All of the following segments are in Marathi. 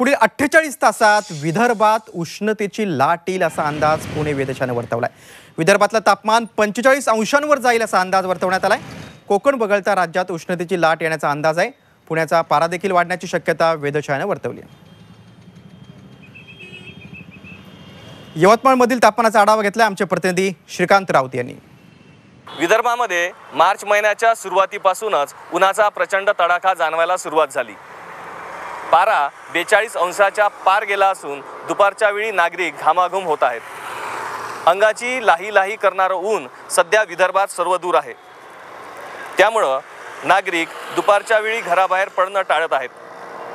पुढील अठ्ठेचाळीस तासात विदर्भात उष्णतेची लाट येईल असा अंदाज पुणे वेधशाळेनं वर्तवलाय. विदर्भातलं तापमान पंचेचाळीस अंशांवर जाईल असा अंदाज वर्तवण्यात आलाय. कोकण वगळता राज्यात उष्णतेची लाट येण्याचा अंदाज आहे. पुण्याचा पारा देखील वाढण्याची शक्यता वेधशाळेनं वर्तवली आहे. यवतमाळमधील तापमानाचा आढावा घेतला आमचे प्रतिनिधी श्रीकांत राऊत यांनी. विदर्भामध्ये मार्च महिन्याच्या सुरुवातीपासूनच उन्हाचा प्रचंड तडाखा जाणवायला सुरुवात झाली. पारा बेचाळीस अंशाच्या पार गेला असून दुपारच्या वेळी नागरिक घामाघूम होत आहेत. अंगाची लाही लाही करणारं ऊन सध्या विदर्भात सर्व दूर आहे. त्यामुळं नागरिक दुपारच्या वेळी घराबाहेर पडणं टाळत आहेत.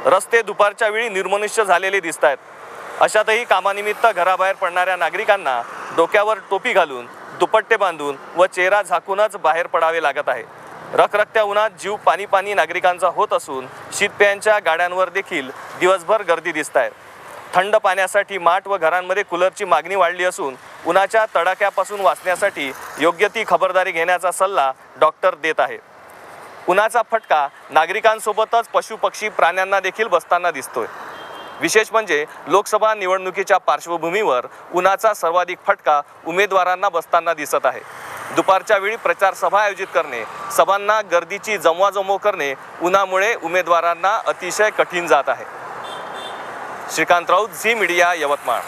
रस्ते दुपारच्या वेळी निर्मनुष्य झालेले दिसत आहेत अशातही कामानिमित्त घराबाहेर पडणाऱ्या नागरिकांना डोक्यावर टोपी घालून दुपट्टे बांधून व चेहरा झाकूनच बाहेर पडावे लागत आहे. रखरखत्या उन्हात जीव पाणी पाणी नागरिकांचा होत असून शीतपेयांच्या गाड्यांवर देखील दिवसभर गर्दी दिसत आहे थंड पाण्यासाठी माठ व घरांमध्ये कूलरची मागणी वाढली असून उन्हाच्या तडाख्यापासून वाचण्यासाठी योग्य ती खबरदारी घेण्याचा सल्ला डॉक्टर देत आहे उन्हाचा फटका नागरिकांसोबतच पशुपक्षी प्राण्यांना देखील बसताना दिसतोय. विशेष म्हणजे लोकसभा निवडणुकीच्या पार्श्वभूमीवर उन्हाचा सर्वाधिक फटका उमेदवारांना बसताना दिसत आहे. दुपारच्या वेळी प्रचार सभा आयोजित करणे सभांना गर्दीची जमवाजमव करणे उन्हामुळे उमेदवारांना अतिशय कठीण जात आहे. Shrikant Raut Zee media Yavatmal.